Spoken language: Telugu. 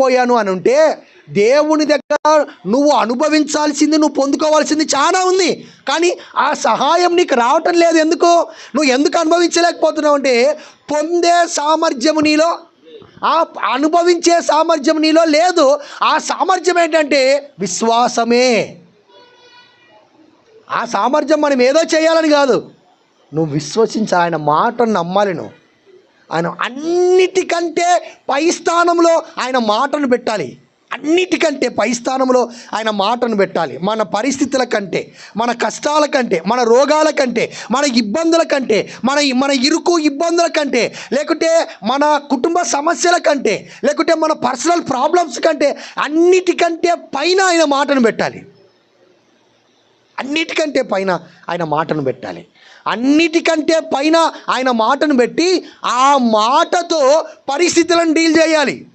పోయాను అని ఉంటే దేవుని దగ్గర నువ్వు అనుభవించాల్సింది నువ్వు పొందుకోవాల్సింది చాలా ఉంది. కానీ ఆ సహాయం నీకు రావటం లేదు. ఎందుకు? నువ్వు ఎందుకు అనుభవించలేకపోతున్నావు అంటే పొందే సామర్థ్యము నీలో ఆ అనుభవించే సామర్థ్యం నీలో లేదు. ఆ సామర్థ్యం ఏంటంటే విశ్వాసమే. ఆ సామర్థ్యం మనం ఏదో చేయాలని కాదు. నువ్వు విశ్వసించి ఆయన మాటను నమ్మాలి నువ్వు. ఆయన అన్నిటికంటే పై స్థానంలో ఆయన మాటను పెట్టాలి. అన్నిటికంటే పై స్థానంలో ఆయన మాటను పెట్టాలి. మన పరిస్థితుల కంటే మన కష్టాల కంటే మన రోగాల కంటే మన ఇబ్బందుల కంటే మన మన ఇరుకు ఇబ్బందుల కంటే లేకుంటే మన కుటుంబ సమస్యల కంటే లేకుంటే మన పర్సనల్ ప్రాబ్లమ్స్ కంటే అన్నిటికంటే పైన ఆయన మాటను పెట్టాలి. అన్నిటికంటే పైన ఆయన మాటను పెట్టాలి. అన్నిటికంటే పైన ఆయన మాటను పెట్టి ఆ మాటతో పరిస్థితులను డీల్ చేయాలి.